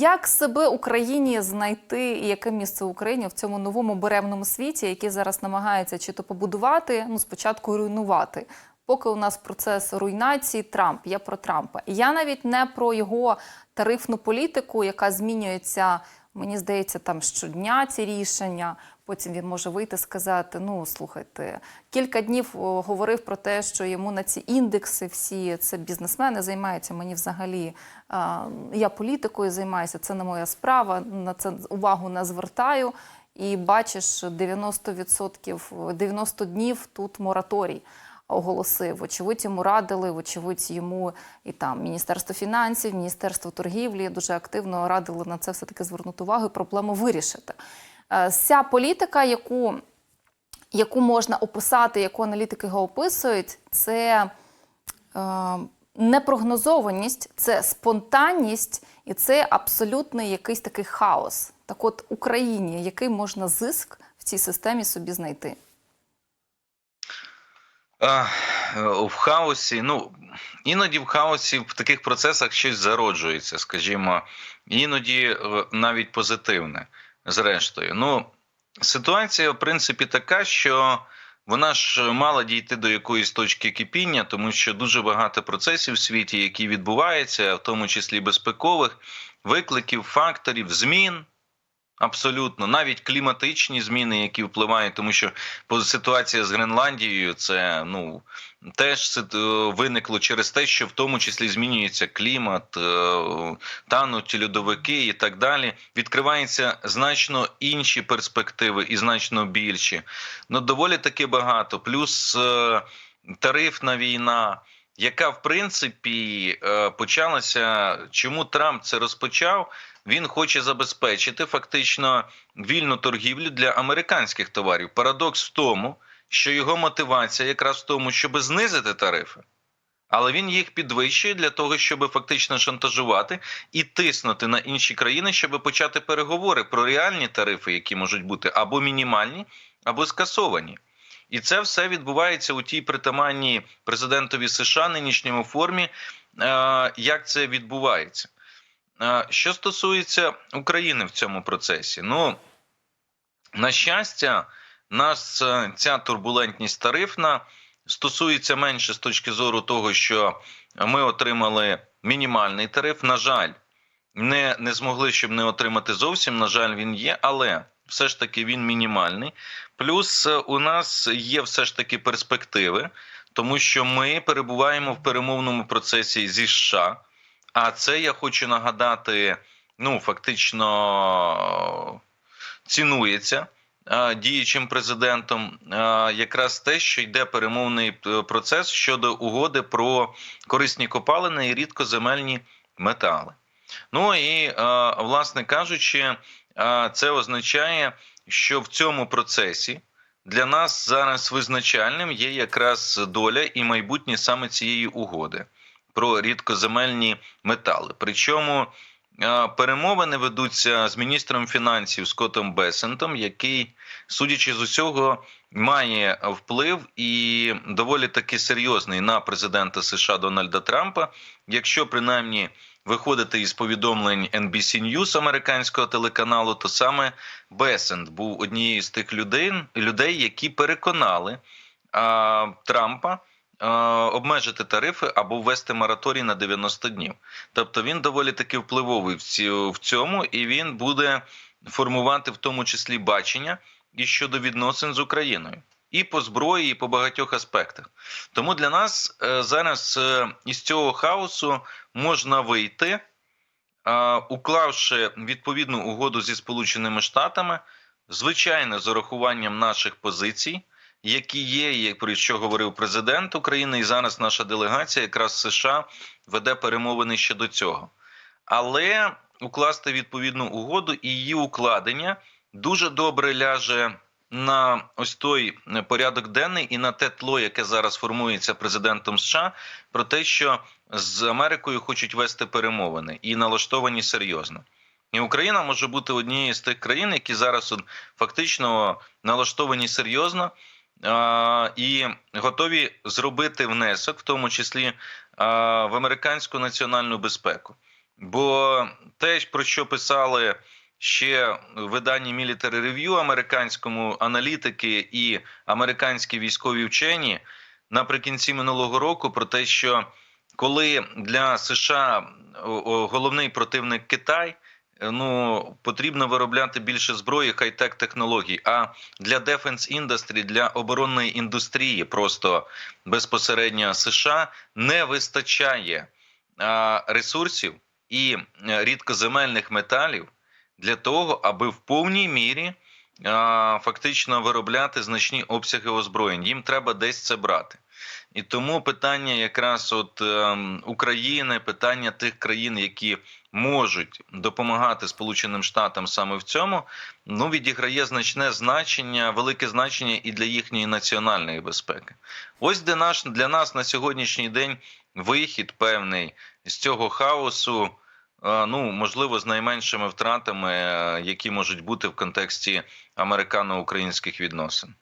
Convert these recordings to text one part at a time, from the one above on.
як себе Україні знайти і яке місце Україні в цьому новому беремному світі, який зараз намагається чи то побудувати, ну спочатку руйнувати. Поки у нас процес руйнації Трамп, я про Трампа. Я навіть не про його тарифну політику, яка змінюється. Мені здається, там щодня ці рішення. Потім він може вийти сказати: ну слухайте, кілька днів говорив про те, що йому на ці індекси всі це бізнесмени займаються. Мені взагалі я політикою займаюся, це не моя справа. На це увагу не звертаю. І бачиш, 90%, 90 днів тут мораторій оголосив. Вочевидь, йому радили, вочевидь, йому і там Міністерство фінансів, Міністерство торгівлі дуже активно радили на це все-таки звернути увагу і проблему вирішити. Е, Ця політика, яку, яку можна описати, яку аналітики його описують, це е, непрогнозованість, це спонтанність і це абсолютний якийсь такий хаос. Так от Україні, який можна зиск в цій системі собі знайти? Е, в хаосі, ну іноді в хаосі в таких процесах щось зароджується, скажімо, іноді е, навіть позитивне. Зрештою, ну ситуація в принципі така, що вона ж мала дійти до якоїсь точки кипіння, тому що дуже багато процесів в світі, які відбуваються, в тому числі безпекових викликів, факторів, змін. Абсолютно, навіть кліматичні зміни, які впливають, тому що ситуація з Гренландією, це ну теж виникло через те, що в тому числі змінюється клімат, е, тануть льодовики і так далі. Відкриваються значно інші перспективи і значно більші. Ну доволі таки багато. Плюс е, тарифна війна. Яка в принципі е, почалася, чому Трамп це розпочав? Він хоче забезпечити фактично вільну торгівлю для американських товарів. Парадокс в тому, що його мотивація якраз в тому, щоб знизити тарифи, але він їх підвищує для того, щоб фактично шантажувати і тиснути на інші країни, щоб почати переговори про реальні тарифи, які можуть бути або мінімальні, або скасовані. І це все відбувається у тій притаманній президентові США нинішньому формі, як це відбувається. Що стосується України в цьому процесі, ну на щастя, нас ця турбулентність тарифна стосується менше з точки зору того, що ми отримали мінімальний тариф. На жаль, не, не змогли, щоб не отримати зовсім. На жаль, він є, але все ж таки він мінімальний. Плюс у нас є все ж таки перспективи, тому що ми перебуваємо в перемовному процесі зі США. А це я хочу нагадати: ну фактично цінується діючим президентом, якраз те, що йде перемовний процес щодо угоди про корисні копалини і рідкоземельні метали. Ну і власне кажучи, це означає, що в цьому процесі для нас зараз визначальним є якраз доля і майбутнє саме цієї угоди про рідкоземельні метали. Причому перемовини ведуться з міністром фінансів Скоттом Бесентом, який, судячи з усього, має вплив і доволі таки серйозний на президента США Дональда Трампа, якщо принаймні. Виходити із повідомлень NBC News американського телеканалу, то саме Бесент був однією з тих людей, людей які переконали а, Трампа обмежити тарифи або ввести мораторій на 90 днів. Тобто він доволі таки впливовий в цьому, і він буде формувати в тому числі бачення і щодо відносин з Україною. І по зброї, і по багатьох аспектах. Тому для нас е, зараз е, із цього хаосу можна вийти, уклавши відповідну угоду зі Сполученими Штатами, звичайно, з урахуванням наших позицій, які є, про що говорив президент України, і зараз наша делегація, якраз США, веде перемовини щодо цього. Але укласти відповідну угоду і її укладення дуже добре ляже на ось той порядок денний і на те тло, яке зараз формується президентом США, про те, що з Америкою хочуть вести перемовини і налаштовані серйозно. І Україна може бути однією з тих країн, які зараз фактично налаштовані серйозно і готові зробити внесок, в тому числі в американську національну безпеку. Бо те, про що писали ще в виданні Military Review американському аналітики і американські військові вчені наприкінці минулого року, про те, що коли для США головний противник Китай. Ну, потрібно виробляти більше зброї, хай-тек технологій. А для Defense Industry, для оборонної індустрії, просто безпосередньо США не вистачає ресурсів і е, рідкоземельних металів для того, аби в повній мірі фактично виробляти значні обсяги озброєнь. Їм треба десь це брати. І тому питання якраз от ем, України, питання тих країн, які можуть допомагати Сполученим Штатам саме в цьому, ну відіграє значне значення, велике значення і для їхньої національної безпеки. Ось де наш для нас на сьогоднішній день вихід певний з цього хаосу. Е, Ну, можливо, з найменшими втратами, е, які можуть бути в контексті американо-українських відносин.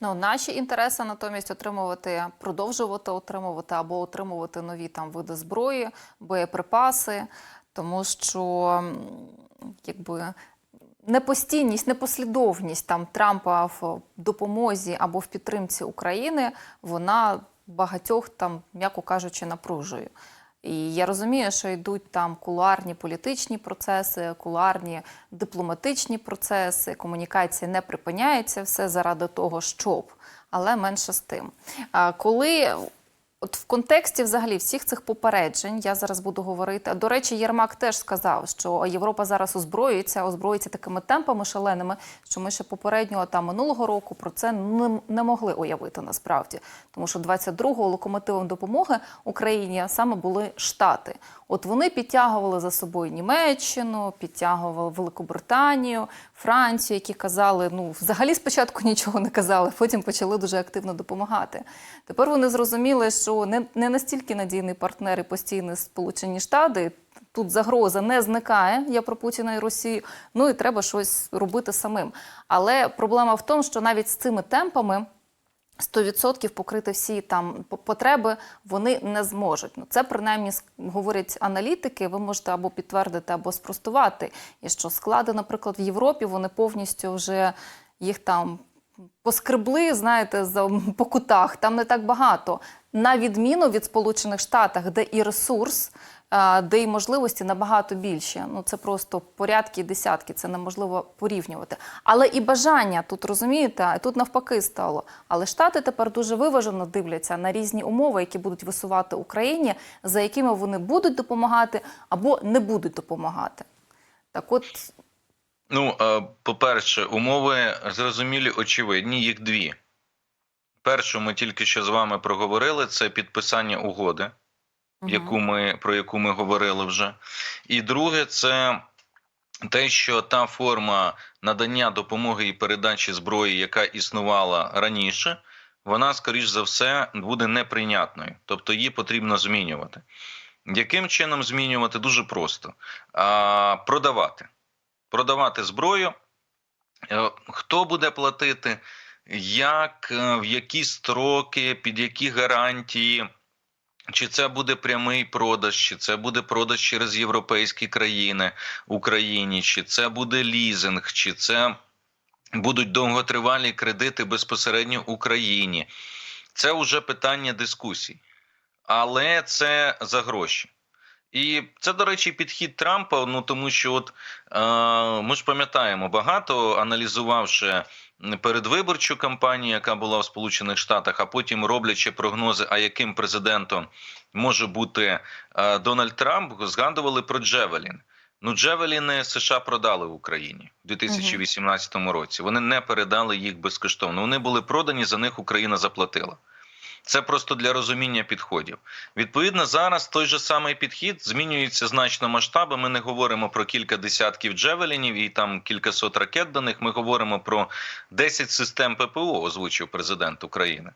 Ну, наші інтереси натомість отримувати, продовжувати отримувати або отримувати нові там види зброї, боєприпаси, тому що якби. Непостійність, непослідовність там Трампа в допомозі або в підтримці України, вона багатьох там, м'яко кажучи, напружує. І я розумію, що йдуть там кулуарні політичні процеси, кулуарні дипломатичні процеси, комунікація не припиняється все заради того, щоб, але менше з тим. Коли От в контексті взагалі всіх цих попереджень я зараз буду говорити. До речі, Єрмак теж сказав, що Європа зараз озброюється, озброюється такими темпами шаленими, що ми ще попереднього там минулого року про це не, не могли уявити насправді. Тому що 22-го локомотивом допомоги Україні саме були Штати. От вони підтягували за собою Німеччину, підтягували Великобританію, Францію, які казали, ну взагалі спочатку нічого не казали, потім почали дуже активно допомагати. Тепер вони зрозуміли, що не, не настільки надійний партнер і постійний Сполучені Штати. Тут загроза не зникає. Я про Путіна і Росію. Ну і треба щось робити самим. Але проблема в тому, що навіть з цими темпами. 100% покрити всі там потреби вони не зможуть. Ну це принаймні говорять аналітики. Ви можете або підтвердити, або спростувати. І що склади, наприклад, в Європі вони повністю вже їх там поскребли, знаєте, за по кутах. Там не так багато. На відміну від Сполучених Штатів, де і ресурс, де і можливості набагато більше. Ну це просто порядки і десятки, це неможливо порівнювати. Але і бажання тут розумієте, тут навпаки стало. Але штати тепер дуже виважено дивляться на різні умови, які будуть висувати Україні, за якими вони будуть допомагати або не будуть допомагати. Так, от Ну, е, по-перше, умови зрозумілі, очевидні, їх дві. Першу ми тільки що з вами проговорили, це підписання угоди, яку ми, про яку ми говорили вже. І друге, це те, що та форма надання допомоги і передачі зброї, яка існувала раніше, вона, скоріш за все, буде неприйнятною. Тобто її потрібно змінювати. Яким чином змінювати? Дуже просто. А, продавати. Продавати зброю. Е, Хто буде платити, як, е, в які строки, під які гарантії, чи це буде прямий продаж, чи це буде продаж через європейські країни Україні, чи це буде лізинг, чи це будуть довготривалі кредити безпосередньо Україні. Це вже питання дискусій. Але це за гроші. І це, до речі, підхід Трампа. Ну тому що, от е, ми ж пам'ятаємо, багато аналізувавши передвиборчу кампанію, яка була в Сполучених Штатах, а потім роблячи прогнози, а яким президентом може бути е, Дональд Трамп, згадували про Джевелін. Ну, Джевеліни США продали в Україні в 2018 році. Вони не передали їх безкоштовно. Вони були продані, за них Україна заплатила. Це просто для розуміння підходів. Відповідно, зараз той же самий підхід змінюється значно масштаби. Ми не говоримо про кілька десятків джевелінів і там кількасот ракет до них. Ми говоримо про 10 систем ППО, озвучив президент України.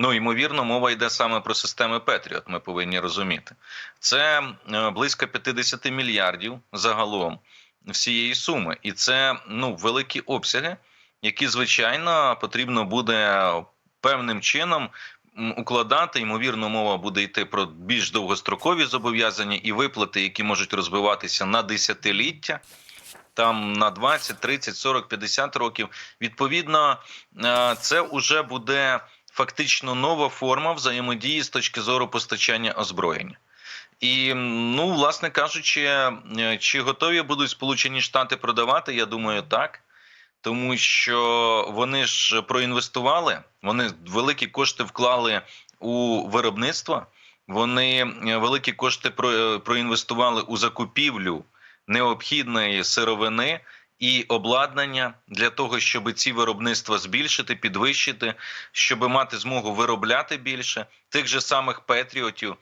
Ну, ймовірно, мова йде саме про системи Петріот. Ми повинні розуміти. Це е, близько 50 мільярдів загалом всієї суми, і це ну великі обсяги, які звичайно потрібно буде певним чином укладати. Ймовірно, мова буде йти про більш довгострокові зобов'язання і виплати, які можуть розбиватися на десятиліття. Там на 20, 30, 40, 50 років. Відповідно, е, це вже буде фактично нова форма взаємодії з точки зору постачання озброєння. І ну, власне кажучи, е, чи готові будуть Сполучені Штати продавати? Я думаю, так. Тому що вони ж проінвестували, вони великі кошти вклали у виробництво, вони е, великі кошти про- проінвестували у закупівлю необхідної сировини і обладнання для того, щоб ці виробництва збільшити, підвищити, щоб мати змогу виробляти більше тих же самих патріотів е,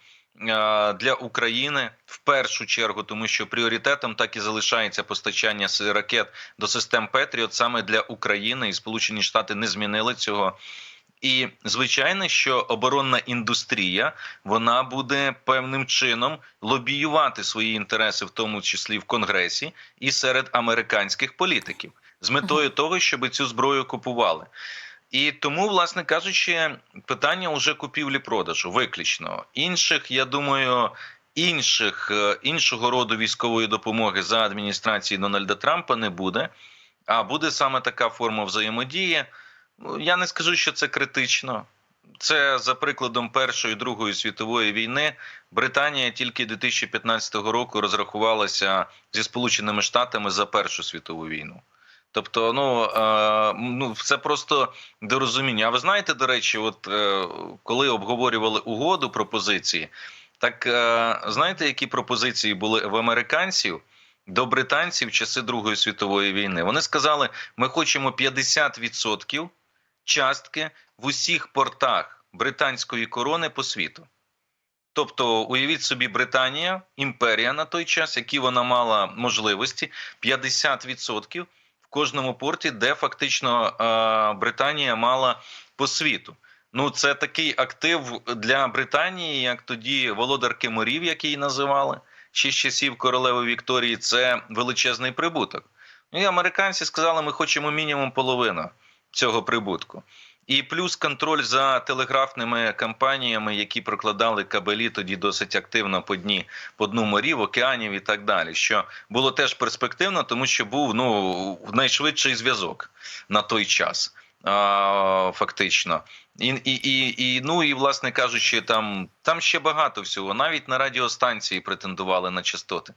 для України в першу чергу, тому що пріоритетом так і залишається постачання ракет до систем Петріот саме для України, і Сполучені Штати не змінили цього. І звичайно, що оборонна індустрія вона буде певним чином лобіювати свої інтереси, в тому числі в Конгресі і серед американських політиків, з метою того, щоб цю зброю купували. І тому, власне кажучи, питання уже купівлі-продажу виключно інших, я думаю. Інших е, іншого роду військової допомоги за адміністрації Дональда Трампа не буде, а буде саме така форма взаємодії. Ну, Я не скажу, що це критично. Це за прикладом Першої Другої світової війни. Британія тільки 2015 року розрахувалася зі Сполученими Штатами за Першу світову війну. Тобто, ну, е, ну це просто до розуміння. А ви знаєте, до речі, от е, коли обговорювали угоду пропозиції, так е, знаєте, які пропозиції були в американців до британців в часи Другої світової війни? Вони сказали, ми хочемо 50% частки в усіх портах британської корони по світу. Тобто, уявіть собі, Британія, імперія на той час, які вона мала можливості, 50% в кожному порті, де фактично е, Британія мала по світу. Ну, це такий актив для Британії, як тоді володарки морів, які її називали, ще з часів королеви Вікторії. Це величезний прибуток. Ну і американці сказали, ми хочемо мінімум половину цього прибутку. І плюс контроль за телеграфними компаніями, які прокладали кабелі тоді досить активно по дні по дну морів, океанів і так далі. Що було теж перспективно, тому що був ну найшвидший зв'язок на той час. А, фактично, і, і, і, і ну і власне кажучи, там там ще багато всього. Навіть на радіостанції претендували на частоти.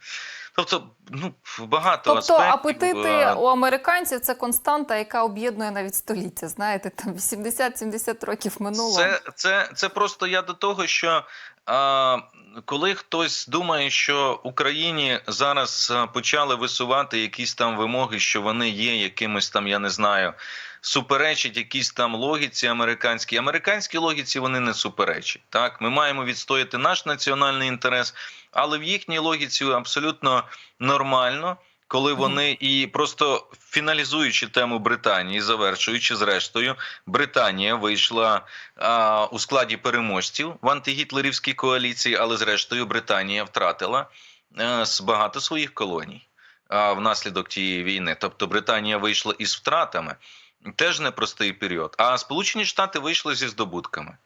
Тобто, ну багато Тобто аспектів. апетити е, у американців це константа, яка об'єднує навіть століття. Знаєте, там 80-70 років минуло. Це, це, це просто я до того, що а, коли хтось думає, що Україні зараз почали висувати якісь там вимоги, що вони є якимось там, я не знаю, суперечать якійсь там логіці американській. Американській логіці вони не суперечать. Так, ми маємо відстояти наш національний інтерес, але в їхній логіці абсолютно нормально. Коли вони і просто фіналізуючи тему Британії, завершуючи зрештою, Британія вийшла а, у складі переможців в антигітлерівській коаліції, але зрештою Британія втратила а, багато своїх колоній а, внаслідок тієї війни. Тобто Британія вийшла із втратами. Теж непростий період. А Сполучені Штати вийшли зі здобутками.